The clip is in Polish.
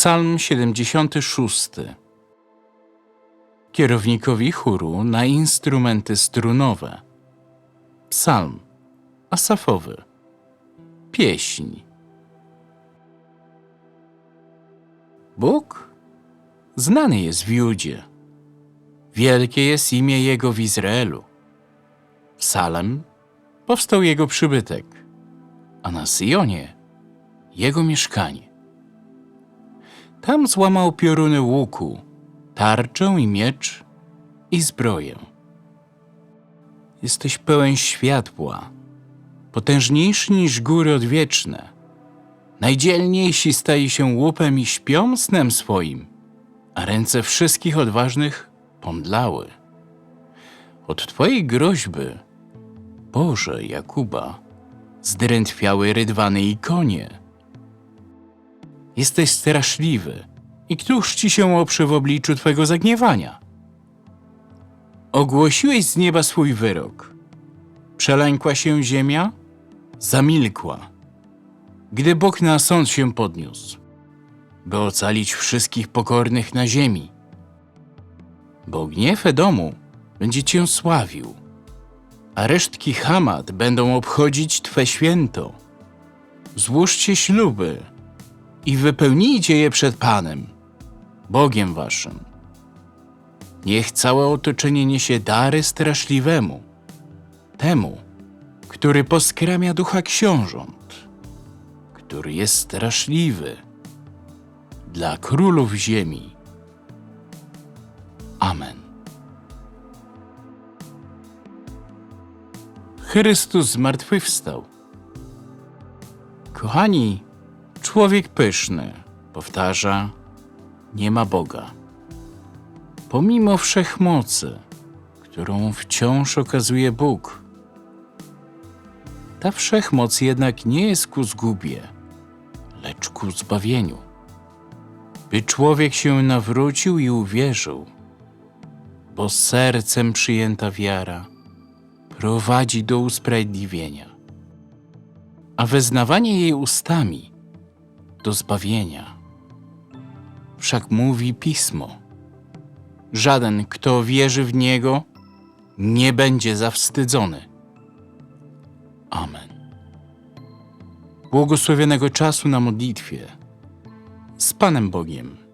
Psalm 76. Kierownikowi chóru na instrumenty strunowe. Psalm asafowy. Pieśń. Bóg znany jest w Judzie. Wielkie jest imię Jego w Izraelu. W Salem powstał Jego przybytek, a na Syjonie Jego mieszkanie. Tam złamał pioruny łuku, tarczę i miecz i zbroję. Jesteś pełen światła, potężniejszy niż góry odwieczne. Najdzielniejsi staje się łupem i śpią snem swoim, a ręce wszystkich odważnych pomdlały. Od Twojej groźby, Boże Jakuba, zdrętwiały rydwany i konie. Jesteś straszliwy i któż ci się oprze w obliczu Twego zagniewania? Ogłosiłeś z nieba swój wyrok. Przelękła się ziemia, zamilkła. Gdy Bóg na sąd się podniósł, by ocalić wszystkich pokornych na ziemi. Bo gniew Edomu będzie Cię sławił, a resztki Hamat będą obchodzić Twe święto. Złóżcie śluby i wypełnijcie je przed Panem, Bogiem Waszym. Niech całe otoczenie niesie dary straszliwemu, temu, który poskramia ducha książąt, który jest straszliwy dla królów ziemi. Amen. Chrystus zmartwychwstał. Kochani, człowiek pyszny powtarza: Nie ma Boga. Pomimo wszechmocy, którą wciąż okazuje Bóg, ta wszechmoc jednak nie jest ku zgubie, lecz ku zbawieniu. By człowiek się nawrócił i uwierzył, bo sercem przyjęta wiara prowadzi do usprawiedliwienia, a wyznawanie jej ustami do zbawienia. Wszak mówi pismo: Żaden, kto wierzy w niego, nie będzie zawstydzony. Amen. Błogosławionego czasu na modlitwie z Panem Bogiem.